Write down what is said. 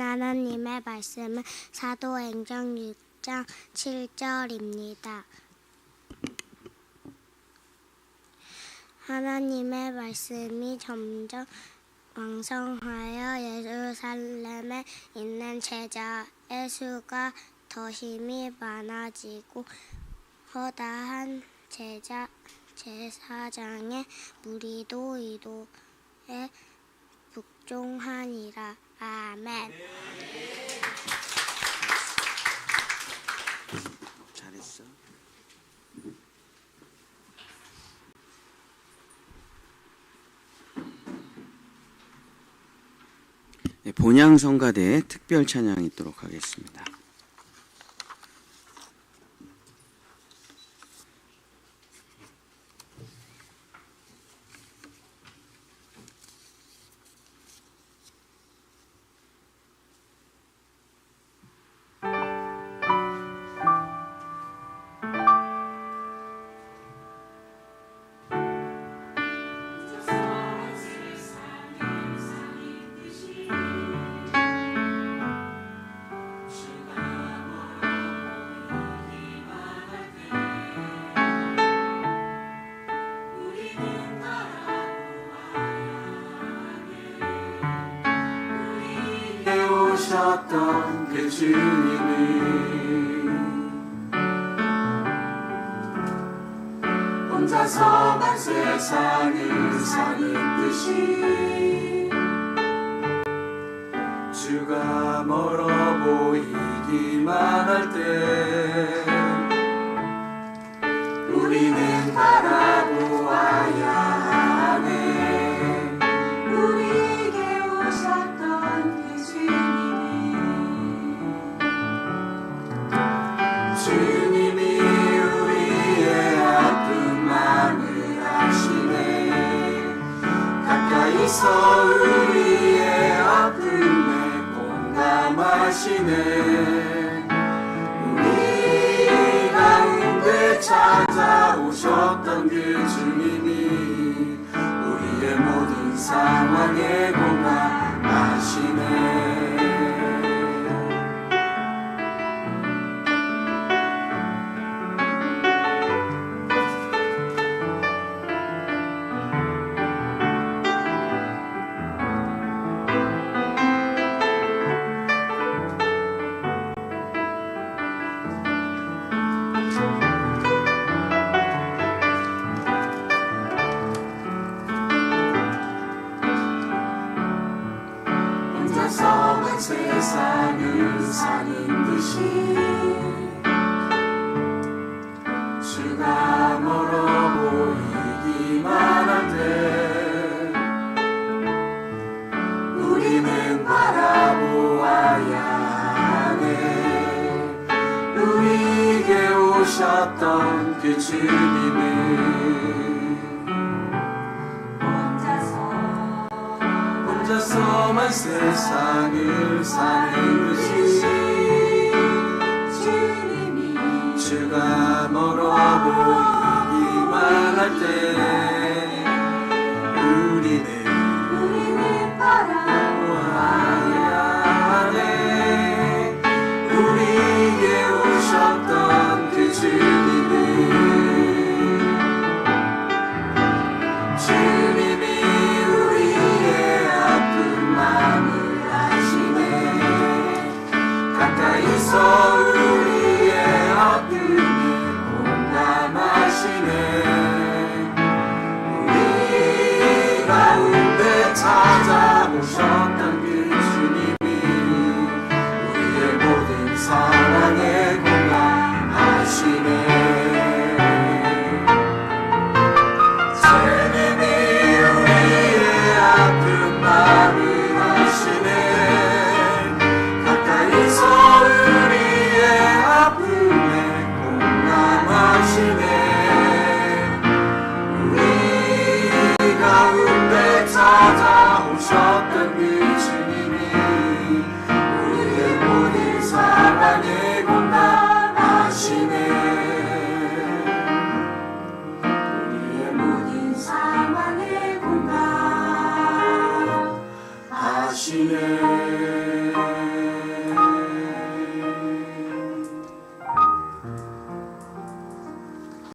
하나님의 말씀은 사도행전 6장 7절입니다. 하나님의 말씀이 점점 왕성하여 예루살렘에 있는 제자의 수가 더 힘이 많아지고 허다한 제자 제사장의 무리도 이도에 복종하니라. 아멘. 잘했어. 네, 본향 성가대의 특별 찬양이 있도록 하겠습니다. 오셨던 그 주님이 혼자서만 세상을 사는 듯이 주가 멀어 보이기만 할때 가까이서 우리의 아픔에 공감하시네 세상을 사는 듯이 주가 멀어 보이기만 한데 우리는 바라보아야 하네. 우리에게 오셨던 그 주님을 말씀만 세상을 사는 것이 주님이 주가 멀어 보이기만 할 때 우리는 우리는 바람 하늘 안에 우 리에 오셨던 그 주. sinners.